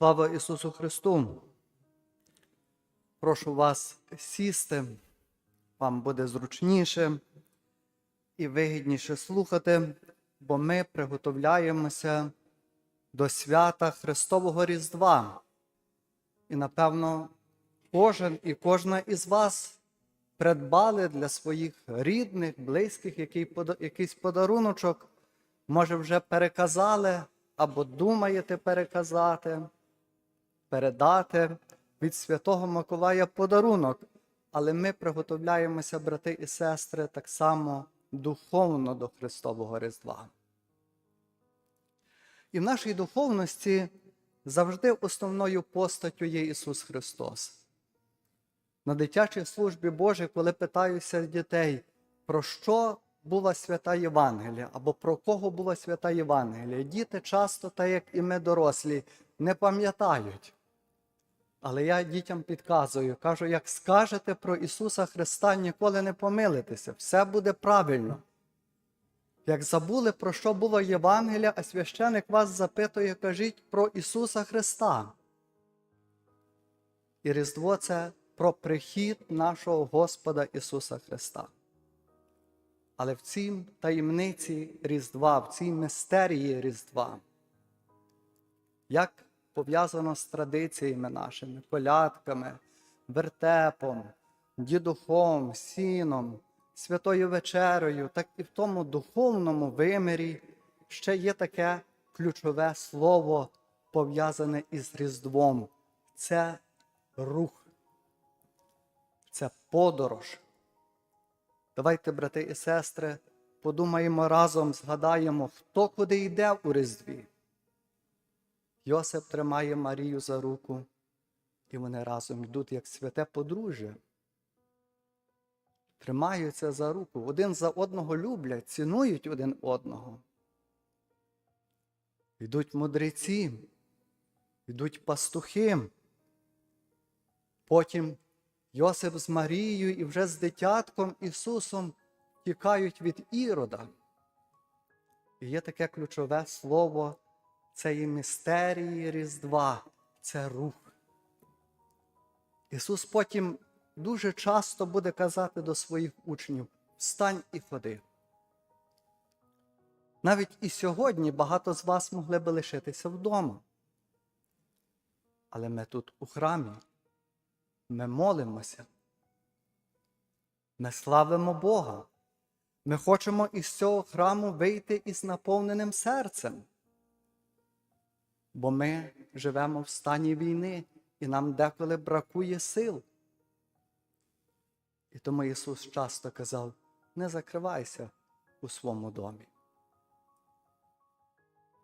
Слава Ісусу Христу! Прошу вас сісти, вам буде зручніше і вигідніше слухати, бо ми приготовляємося до свята Христового Різдва. І, напевно, кожен і кожна із вас придбали для своїх рідних, близьких який якийсь подаруночок, може, вже переказали або думаєте переказати, передати від Святого Миколая подарунок. Але ми приготовляємося, брати і сестри, так само духовно до Христового Різдва. І в нашій духовності завжди основною постаттю є Ісус Христос. На дитячій службі Божій, коли питаюся дітей, про що була свята Євангелія, або про кого була свята Євангелія, діти часто, так як і ми дорослі, не пам'ятають. Але я дітям підказую, кажу, як скажете про Ісуса Христа, ніколи не помилитеся, все буде правильно. Як забули, про що було Євангелія, а священик вас запитує, кажіть про Ісуса Христа. І Різдво це про прихід нашого Господа Ісуса Христа. Але в цій таємниці Різдва, в цій мистерії Різдва, як пов'язано з традиціями нашими, колядками, вертепом, дідухом, сіном, святою вечерею, так і в тому духовному вимірі ще є таке ключове слово, пов'язане із Різдвом. Це рух, це подорож. Давайте, брати і сестри, подумаємо разом, згадаємо, хто куди йде у Різдві. Йосип тримає Марію за руку, і вони разом йдуть як святе подружжя. Тримаються за руку, один за одного люблять, цінують один одного. Йдуть мудреці, йдуть пастухи. Потім Йосип з Марією і вже з дитятком Ісусом тікають від ірода. І є таке ключове слово це є містерії Різдва, це рух. Ісус потім дуже часто буде казати до своїх учнів: встань і ходи. Навіть і сьогодні багато з вас могли би лишитися вдома. Але ми тут у храмі, ми молимося, ми славимо Бога. Ми хочемо із цього храму вийти із наповненим серцем бо ми живемо в стані війни, і нам деколи бракує сил. І тому Ісус часто казав: не закривайся у своєму домі.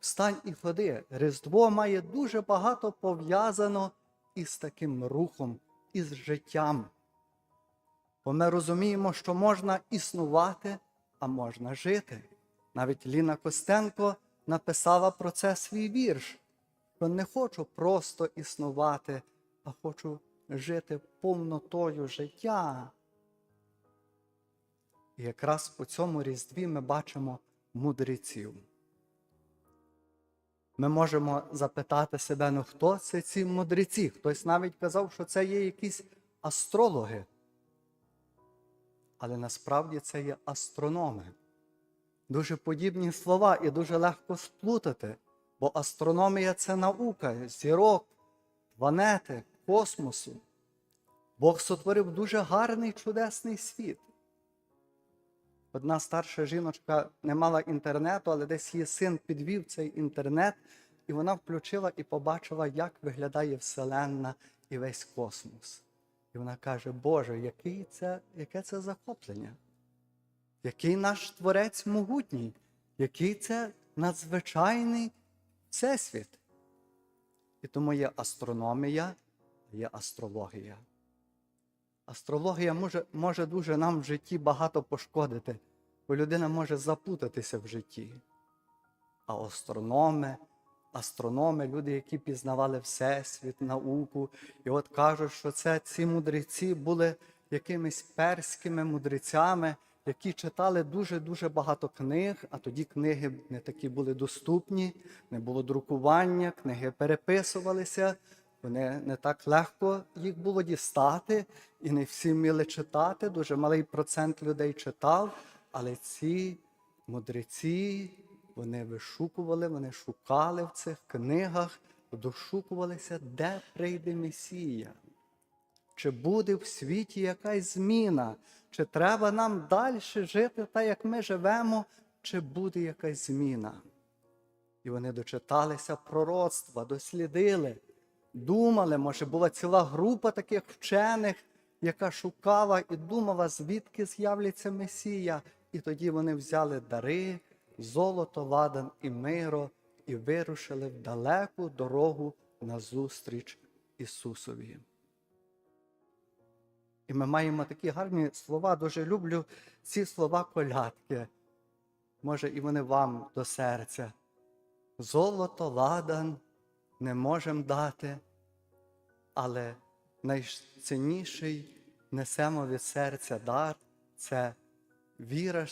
Встань і ходи. Різдво має дуже багато пов'язано із таким рухом, із життям. Бо ми розуміємо, що можна існувати, а можна жити. Навіть Ліна Костенко написала про це свій вірш що не хочу просто існувати, а хочу жити повнотою життя. І якраз у цьому різдві ми бачимо мудреців. Ми можемо запитати себе, ну хто це ці мудреці? Хтось навіть казав, що це є якісь астрологи. Але насправді це є астрономи. Дуже подібні слова і дуже легко сплутати. Бо астрономія це наука зірок, планети, космосу. Бог сотворив дуже гарний чудесний світ. Одна старша жіночка не мала інтернету, але десь її син підвів цей інтернет, і вона включила і побачила, як виглядає Вселенна і весь космос. І вона каже: Боже, який це, яке це захоплення? Який наш творець могутній, який це надзвичайний всесвіт. І тому є астрономія, є астрологія. Астрологія може, може дуже нам в житті багато пошкодити, бо людина може запутатися в житті. А астрономи, астрономи, люди, які пізнавали Всесвіт, науку, і от кажуть, що це ці мудреці були якимись перськими мудрецями, які читали дуже-дуже багато книг, а тоді книги не такі були доступні, не було друкування, книги переписувалися, вони не так легко їх було дістати, і не всі вміли читати. Дуже малий процент людей читав, але ці мудреці, вони вишукували, вони шукали в цих книгах, дошукувалися, де прийде Месія. Чи буде в світі якась зміна? Чи треба нам далі жити так, як ми живемо, чи буде якась зміна? І вони дочиталися пророцтва, дослідили, думали, може, була ціла група таких вчених, яка шукала і думала, звідки з'являться Месія. І тоді вони взяли дари, золото, ладан і миро, і вирушили в далеку дорогу назустріч Ісусові. І ми маємо такі гарні слова, дуже люблю ці слова колядки. Може, і вони вам до серця. Золото, ладан не можемо дати, але найцінніший несемо від серця дар це віра,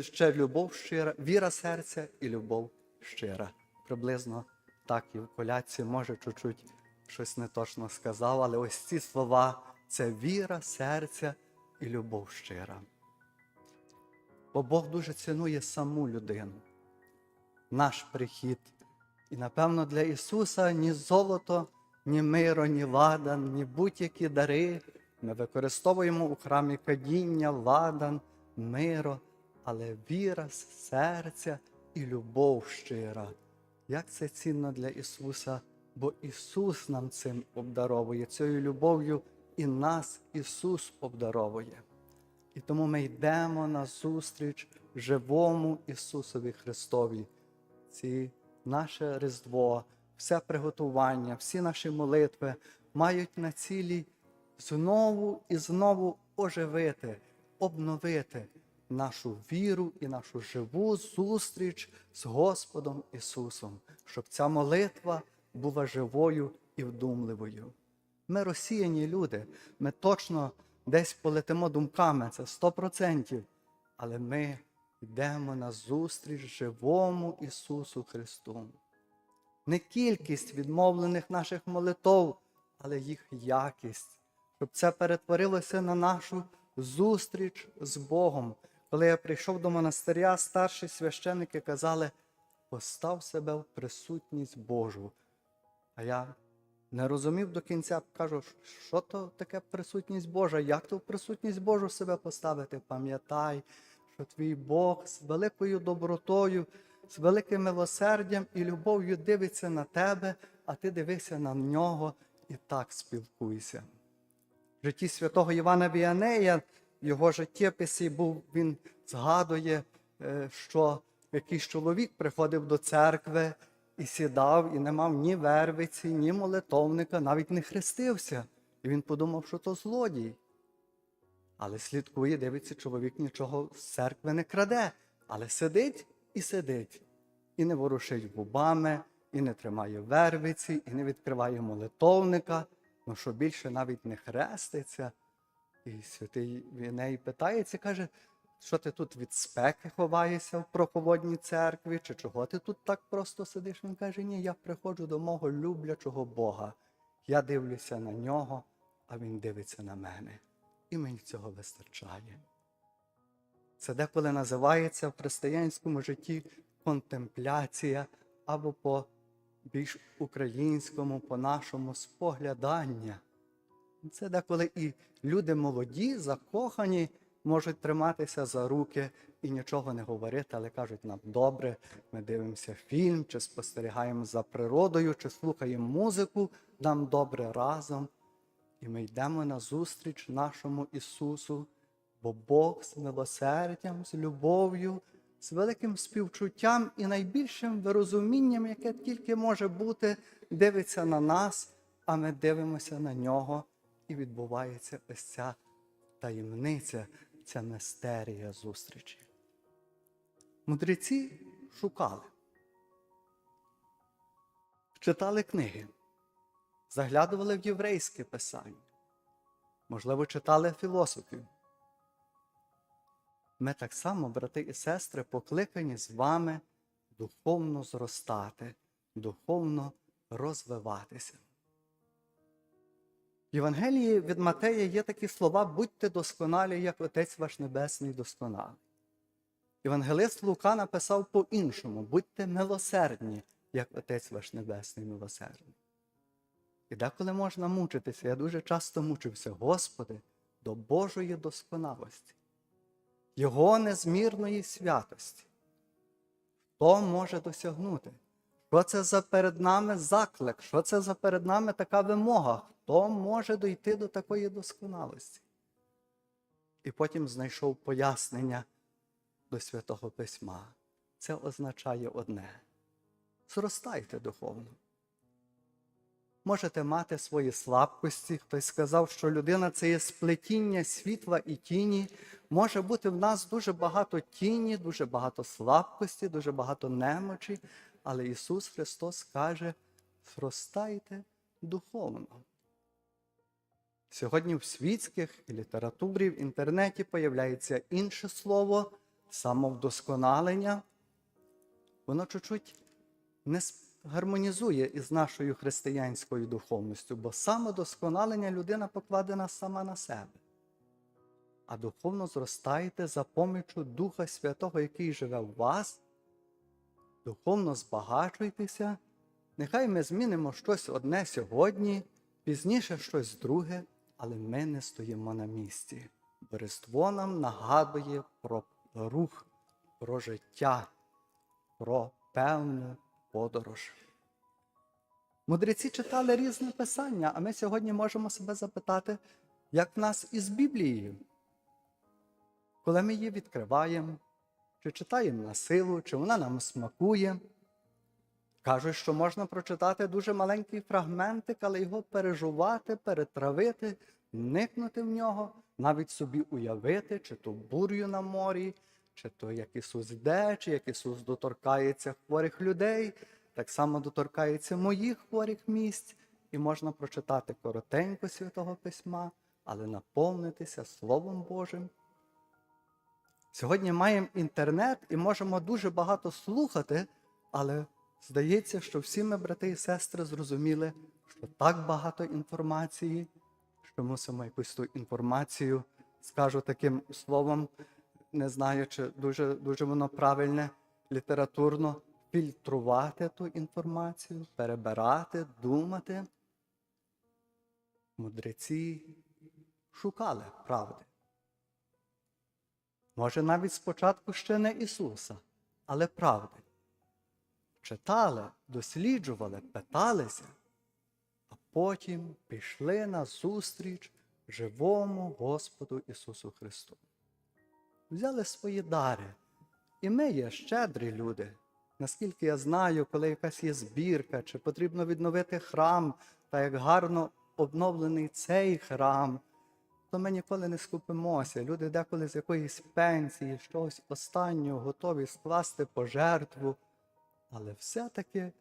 ще любов щира, віра серця і любов щира. Приблизно так і в колядці, може, чуть-чуть щось не точно сказав, але ось ці слова це віра, серця і любов щира. Бо Бог дуже цінує саму людину, наш прихід. І, напевно, для Ісуса ні золото, ні миро, ні ладан, ні будь-які дари. Ми використовуємо у храмі кадіння, ладан, миро, але віра, серця і любов щира. Як це цінно для Ісуса, бо Ісус нам цим обдаровує, цією любов'ю і нас Ісус обдаровує. І тому ми йдемо на зустріч живому Ісусові Христові. Ці наше Різдво, все приготування, всі наші молитви мають на цілі знову і знову оживити, обновити нашу віру і нашу живу зустріч з Господом Ісусом, щоб ця молитва була живою і вдумливою. Ми розсіяні люди, ми точно десь полетимо думками, це 100%. Але ми йдемо на зустріч живому Ісусу Христу. Не кількість відмовлених наших молитов, але їх якість, щоб це перетворилося на нашу зустріч з Богом. Коли я прийшов до монастиря, старші священники казали, постав себе в присутність Божу. А я не розумів до кінця, кажу, що то таке присутність Божа, як то присутність Божу себе поставити? Пам'ятай, що твій Бог з великою добротою, з великим милосердям і любов'ю дивиться на тебе, а ти дивися на нього і так спілкуйся. В житті святого Івана Віанея, його життєписі був, він згадує, е, що якийсь чоловік приходив до церкви і сідав, і не мав ні вервиці, ні молитовника, навіть не хрестився. І він подумав, що то злодій. Але слідкує, дивиться, чоловік нічого з церкви не краде, але сидить і сидить, і не ворушить губами, і не тримає вервиці, і не відкриває молитовника, ну що більше навіть не хреститься. І святий Віней питається, каже, що ти тут від спеки ховаєшся в прохолодній церкві, чи чого ти тут так просто сидиш? Він каже, ні, я приходжу до мого люблячого Бога. Я дивлюся на нього, а він дивиться на мене. І мені цього вистачає. Це деколи називається в християнському житті контемпляція або по більш українському, по нашому споглядання. Це деколи і люди молоді, закохані, можуть триматися за руки і нічого не говорити, але кажуть нам добре, ми дивимося фільм, чи спостерігаємо за природою, чи слухаємо музику, нам добре разом. І ми йдемо на зустріч нашому Ісусу, бо Бог з милосердям, з любов'ю, з великим співчуттям і найбільшим вирозумінням, яке тільки може бути, дивиться на нас, а ми дивимося на нього, і відбувається ось ця таємниця, ця мистерія зустрічі. Мудреці шукали, читали книги, заглядували в єврейське писання, можливо, читали філософів. ми так само, брати і сестри, покликані з вами духовно зростати, духовно розвиватися. Євангелії від Матея є такі слова: будьте досконалі, як Отець ваш Небесний досконалий. Євангелист Лука написав по-іншому: будьте милосердні, як Отець ваш Небесний милосердний. І деколи можна мучитися, я дуже часто мучився, Господи, до Божої досконалості, Його незмірної святості. Хто може досягнути? Що це за перед нами заклик? Що це за перед нами така вимога? Хто може дойти до такої досконалості? І потім знайшов пояснення до Святого Письма. Це означає одне: зростайте духовно. Можете мати свої слабкості. Хтось сказав, що людина це є сплетіння світла і тіні. Може бути в нас дуже багато тіні, дуже багато слабкості, дуже багато немочі. Але Ісус Христос каже: зростайте духовно. Сьогодні в світських літературі, в інтернеті появляється інше слово самовдосконалення. Воно чуть-чуть не гармонізує із нашою християнською духовністю, бо самодосконалення людина покладена сама на себе. А духовно зростаєте за помічю Духа Святого, який живе в вас, духовно збагачуйтеся. Нехай ми змінимо щось одне сьогодні, пізніше щось друге, але ми не стоїмо на місці. Божество нам нагадує про рух, про життя, про певну подорож. Мудреці читали різне писання, а ми сьогодні можемо себе запитати, як в нас із Біблією. Коли ми її відкриваємо, чи читаємо на силу, чи вона нам смакує. Кажуть, що можна прочитати дуже маленький фрагментик, але його пережувати, перетравити, вникнути в нього, навіть собі уявити, чи то бур'ю на морі, чи то як Ісус йде, чи як Ісус доторкається хворих людей, так само доторкається моїх хворих місць, і можна прочитати коротенько Святого Письма, але наповнитися Словом Божим. Сьогодні маємо інтернет і можемо дуже багато слухати, але здається, що всі ми, брати і сестри, зрозуміли, що так багато інформації, що мусимо якусь ту інформацію, скажу таким словом, не знаю, чи дуже, дуже воно правильне, літературно, фільтрувати ту інформацію, перебирати, думати. Мудреці шукали правди. Може, навіть спочатку ще не Ісуса, але правди. Читали, досліджували, питалися, а потім пішли на зустріч живому Господу Ісусу Христу. Взяли свої дари. І ми є щедрі люди. Наскільки я знаю, коли якась є збірка, чи потрібно відновити храм, та як гарно обновлений цей храм то ми ніколи не скупимося. Люди деколи з якоїсь пенсії, щось останнього готові скласти пожертву. Але все-таки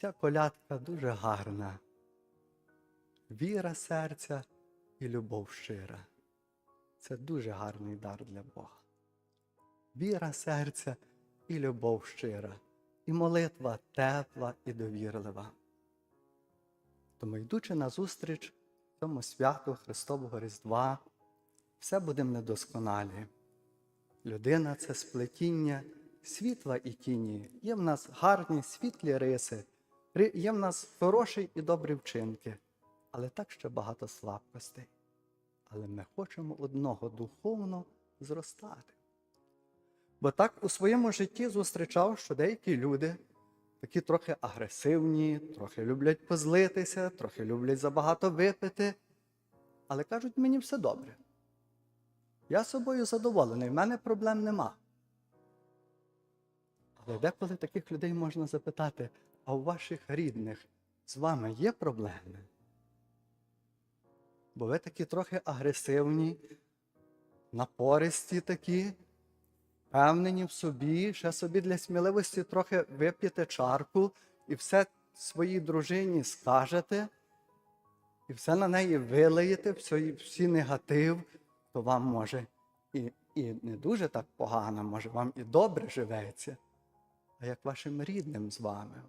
ця колядка дуже гарна. Віра серця і любов щира. Це дуже гарний дар для Бога. Віра серця і любов щира, і молитва тепла і довірлива. Тому, йдучи на цьому святу Христового Різдва все будемо недосконалі. Людина це сплетіння світла і тіні. Є в нас гарні світлі риси, є в нас хороші і добрі вчинки, але так ще багато слабкостей. Але ми хочемо одного духовно зростати. Бо так у своєму житті зустрічав, що деякі люди такі трохи агресивні, трохи люблять позлитися, трохи люблять забагато випити. Але кажуть, мені все добре. Я собою задоволений, в мене проблем нема. Але деколи таких людей можна запитати, а у ваших рідних з вами є проблеми? Бо ви такі трохи агресивні, напористі такі, впевнені в собі, ще собі для сміливості трохи вип'єте чарку і все своїй дружині скажете, і все на неї вилаєте, всі, всі негатив, то вам може і і не дуже так погано, може, вам і добре живеться, а як вашим рідним з вами.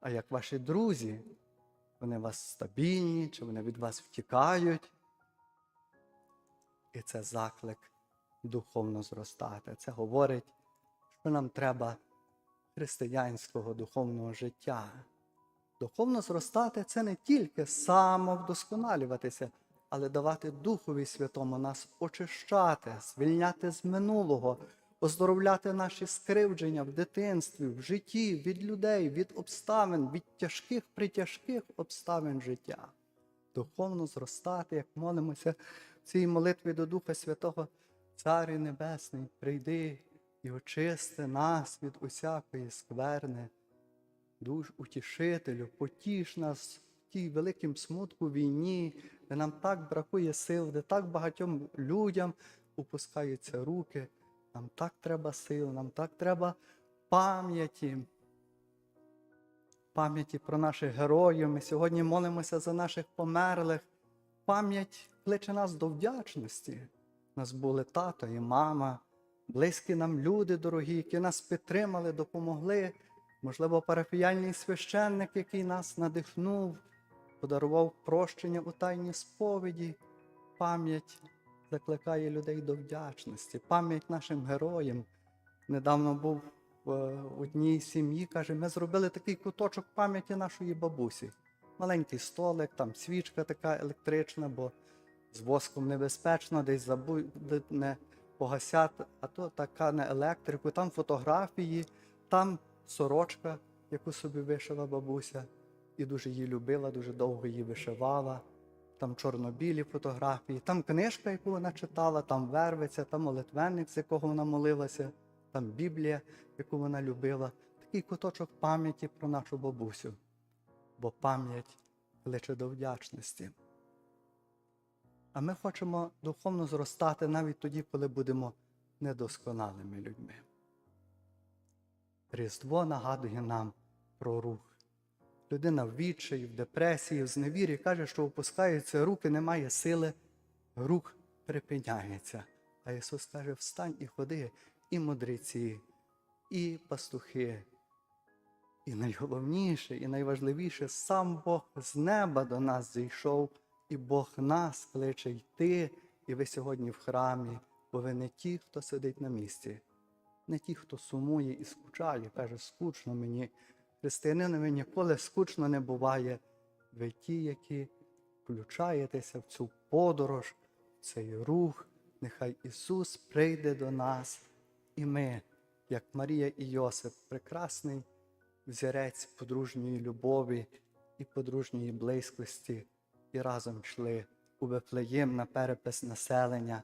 А як ваші друзі, вони вас стабільні, чи вони від вас втікають. І це заклик духовно зростати. Це говорить, що нам треба християнського духовного життя. Духовно зростати це не тільки самовдосконалюватися, але давати Духові Святому нас очищати, звільняти з минулого, оздоровляти наші скривдження в дитинстві, в житті, від людей, від обставин, від тяжких притяжких обставин життя. Духовно зростати, як молимося в цій молитві до Духа Святого, Царю Небесний, прийди і очисти нас від усякої скверни душ утішителю, потіш нас в тій великим смутку війні, де нам так бракує сил, де так багатьом людям опускаються руки. Нам так треба сил, нам так треба пам'яті. Пам'яті про наших героїв. Ми сьогодні молимося за наших померлих. Пам'ять кличе нас до вдячності. Нас були тато і мама, близькі нам люди дорогі, які нас підтримали, допомогли. Можливо, парафіяльний священник, який нас надихнув, подарував прощення у тайній сповіді. Пам'ять закликає людей до вдячності, пам'ять нашим героям. Недавно був в е, одній сім'ї, каже, ми зробили такий куточок пам'яті нашої бабусі. Маленький столик, там свічка така електрична, бо з воском небезпечно, десь забу... не погасять, а то така на електрику, там фотографії, там сорочка, яку собі вишила бабуся, і дуже її любила, дуже довго її вишивала. Там чорно-білі фотографії, там книжка, яку вона читала, там вервиця, там молитвенник, з якого вона молилася, там Біблія, яку вона любила. Такий куточок пам'яті про нашу бабусю. Бо пам'ять кличе до вдячності. А ми хочемо духовно зростати навіть тоді, коли будемо недосконалими людьми. Різдво нагадує нам про рух. Людина в відчаї, в депресії, в зневірі каже, що опускаються руки, немає сили, рух припиняється. А Ісус каже: встань і ходи, і мудреці, і пастухи. І найголовніше, і найважливіше, сам Бог з неба до нас зійшов, і Бог нас кличе йти, і ви сьогодні в храмі, бо ви не ті, хто сидить на місці не ті, хто сумує і скучає, каже, скучно мені. Християнинові ніколи скучно не буває. Ви ті, які включаєтеся в цю подорож, в цей рух. Нехай Ісус прийде до нас, і ми, як Марія і Йосип, прекрасний взірець подружньої любові і подружньої близькості, і разом йшли у Вифлеєм на перепис населення.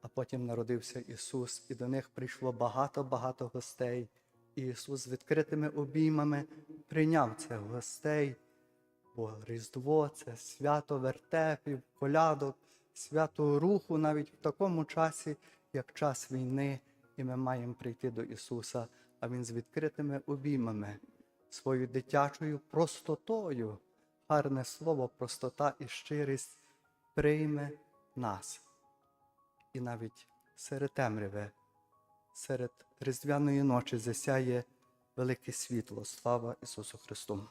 А потім народився Ісус, і до них прийшло багато-багато гостей. І Ісус з відкритими обіймами прийняв цих гостей, бо Різдво це свято вертепів, колядок, свято руху навіть в такому часі, як час війни, і ми маємо прийти до Ісуса, а Він з відкритими обіймами, своєю дитячою простотою, гарне слово, простота і щирість прийме нас і навіть серед темряви, серед різдвяної ночі засяє велике світло. Слава Ісусу Христу!